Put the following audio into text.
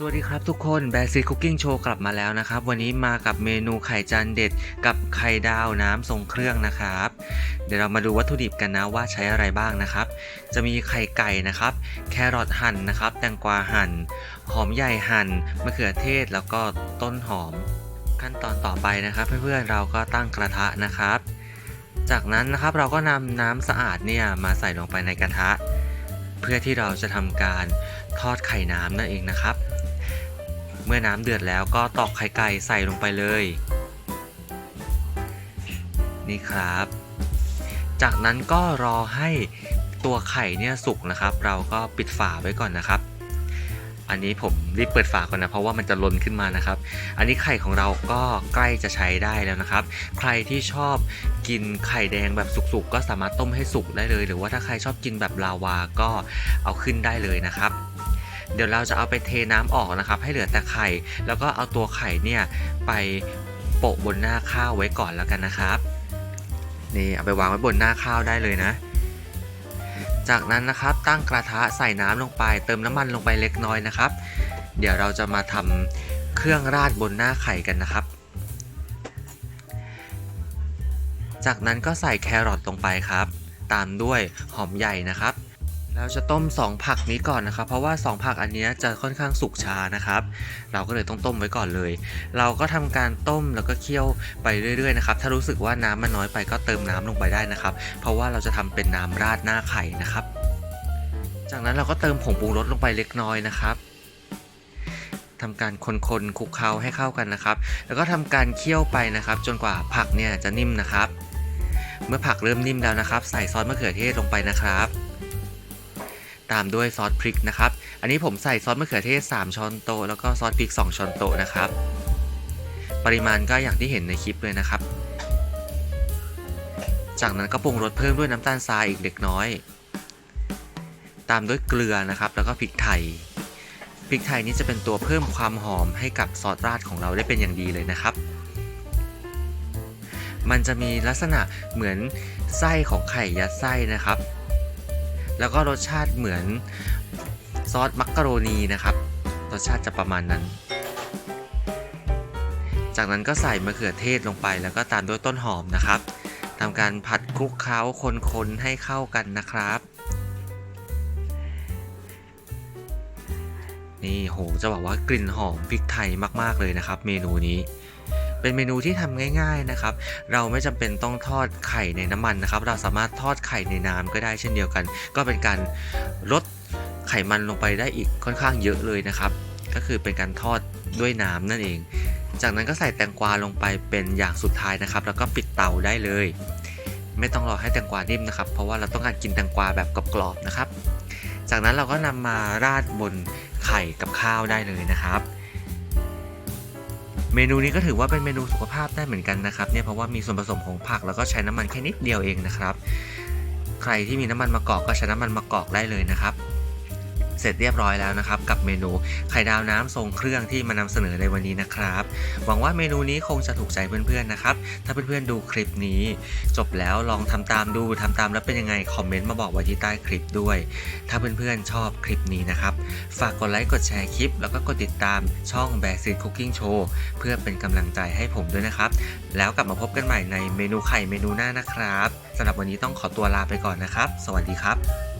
สวัสดีครับทุกคนแบซิคุกกิ้งโชว์กลับมาแล้วนะครับ วันนี้มากับเมนูไข่จานเด็ดกับไข่ดาวน้ำทรงเครื่องนะครับ เดี๋ยวเรามาดูวัตถุดิบกันนะว่าใช้อะไรบ้างนะครับ จะมีไข่ไก่นะครับ แครอทหั่นนะครับ แตงกวาหั่น หอมใหญ่หั่นมะเขือเทศแล้วก็ต้นหอม ขั้นตอนต่อไปนะครับ เพื่อนๆเราก็ตั้งกระทะนะครับ จากนั้นนะครับเราก็นำน้ำสะอาดเนี่ยมาใส่ลงไปในกระทะ เพื่อที่เราจะทำการทอดไข่น้ำนั่นเองนะครับ เมื่อน้ำเดือดแล้วก็ตอกไข่ไก่ใส่ลงไปเลย นี่ครับ จากนั้นก็รอให้ตัวไข่เนี่ยสุกนะครับ เราก็ปิดฝาไว้ก่อนนะครับ อันนี้ผมรีบเปิดฝาก่อนนะเพราะว่ามันจะล้นขึ้นมานะครับ อันนี้ไข่ของเราก็ใกล้จะใช้ได้แล้วนะครับ ใครที่ชอบกินไข่แดงแบบสุกๆก็สามารถต้มให้สุกได้เลย หรือว่าถ้าใครชอบกินแบบลาวาก็เอาขึ้นได้เลยนะครับ เดี๋ยวเราจะเอาไปเทน้ำออกนะครับ ให้เหลือแต่ไข่ แล้วก็เอาตัวไข่เนี่ยไปโปะบนหน้าข้าวไว้ก่อนแล้วกันนะครับ นี่เอาไปวางไว้บนหน้าข้าวได้เลยนะ จากนั้นนะครับตั้งกระทะใส่น้ำลงไป เติมน้ำมันลงไปเล็กน้อยนะครับ เดี๋ยวเราจะมาทำเครื่องราดบนหน้าไข่กันนะครับ จากนั้นก็ใส่แครอทลงไปครับ ตามด้วยหอมใหญ่นะครับ เราจะต้ม 2 ผักนี้ก่อนนะครับ เพราะว่า 2 ผักอันนี้จะค่อนข้างสุกช้านะครับ เราก็เลยต้องต้มไว้ก่อนเลย เราก็ทำการต้มแล้วก็เคี่ยวไปเรื่อยๆนะครับ ถ้ารู้สึกว่าน้ำมันน้อยไปก็เติมน้ำลงไปได้นะครับ เพราะว่าเราจะทำเป็นน้ำราดหน้าไข่นะครับ จากนั้นเราก็เติมผงปรุงรสลงไปเล็กน้อยนะครับทำการคนๆคลุกเคล้าให้เข้ากันนะครับ แล้วก็ทำการเคี่ยวไปนะครับ จนกว่าผักเนี่ยจะนิ่มนะครับ เมื่อผักเริ่มนิ่มแล้วนะครับ ใส่ซอสมะเขือเทศลงไปนะครับ ตามด้วยซอสพริกนะครับ อันนี้ผมใส่ซอสมะเขือเทศ 3 ช้อนโต๊ะแล้วก็ซอสพริก 2 ช้อนโต๊ะนะครับ ปริมาณก็อย่างที่เห็นในคลิปเลยนะครับ จากนั้นก็ปรุงรสเพิ่มด้วยน้ำตาลทรายอีกเล็กน้อย ตามด้วยเกลือนะครับ แล้วก็พริกไทยพริกไทยนี่จะเป็นตัวเพิ่มความหอมให้กับซอสราดของเราได้เป็นอย่างดีเลยนะครับ มันจะมีลักษณะเหมือนไส้ของไข่ยัดไส้นะครับ แล้วก็รสชาติเหมือนซอสมักกะโรนีนะครับ รสชาติจะประมาณนั้น จากนั้นก็ใส่มะเขือเทศลงไป แล้วก็ตามด้วยต้นหอมนะครับทำการผัดคลุกเคล้าคนๆให้เข้ากันนะครับนี่โหจะบอกว่ากลิ่นหอมพริกไทยมาก ๆ เลยนะครับ เมนูนี้ เป็นเมนูที่ทำง่ายๆนะครับ เราไม่จำเป็นต้องทอดไข่ในน้ำมันนะครับ เราสามารถทอดไข่ในน้ำก็ได้เช่นเดียวกัน ก็เป็นการลดไขมันลงไปได้อีกค่อนข้างเยอะเลยนะครับ ก็คือเป็นการทอดด้วยน้ำนั่นเอง จากนั้นก็ใส่แตงกวาลงไปเป็นอย่างสุดท้ายนะครับ แล้วก็ปิดเตาได้เลย ไม่ต้องรอให้แตงกวานิ่มนะครับ เพราะว่าเราต้องการกินแตงกวาแบบกรอบๆนะครับ จากนั้นเราก็นำมาราดบนไข่กับข้าวได้เลยนะครับ เมนูนี้ก็ถือว่าเป็นเมนูสุขภาพได้เหมือนกันนะครับเนี่ยเพราะว่ามีส่วนผสมของผักแล้วก็ใช้น้ำมันแค่นิดเดียวเองนะครับ ใครที่มีน้ำมันมะกอกก็ใช้น้ำมันมะกอกได้เลยนะครับ เสร็จเรียบร้อยแล้วนะครับ กับเมนูไข่ดาวน้ำทรงเครื่องที่มานำเสนอในวันนี้นะครับ หวังว่าเมนูนี้คงจะถูกใจเพื่อนๆนะครับ ถ้าเพื่อนๆดูคลิปนี้ จบแล้วลองทำตามดูทำตามแล้วเป็นยังไงคอมเมนต์มาบอกไว้ที่ใต้คลิปด้วย ถ้าเพื่อนๆชอบคลิปนี้นะครับ ฝากกดไลค์กดแชร์คลิป แล้วก็กดติดตามช่อง b a s i c Cooking Show เพื่อเป็นกำลังใจให้ผมด้วยนะครับ แล้วกลับมาพบกันใหม่ในเมนูไข่เมนูหน้านะครับสำหรับวันนี้ต้องขอตัวลาไปก่อนนะครับ สวัสดีครับ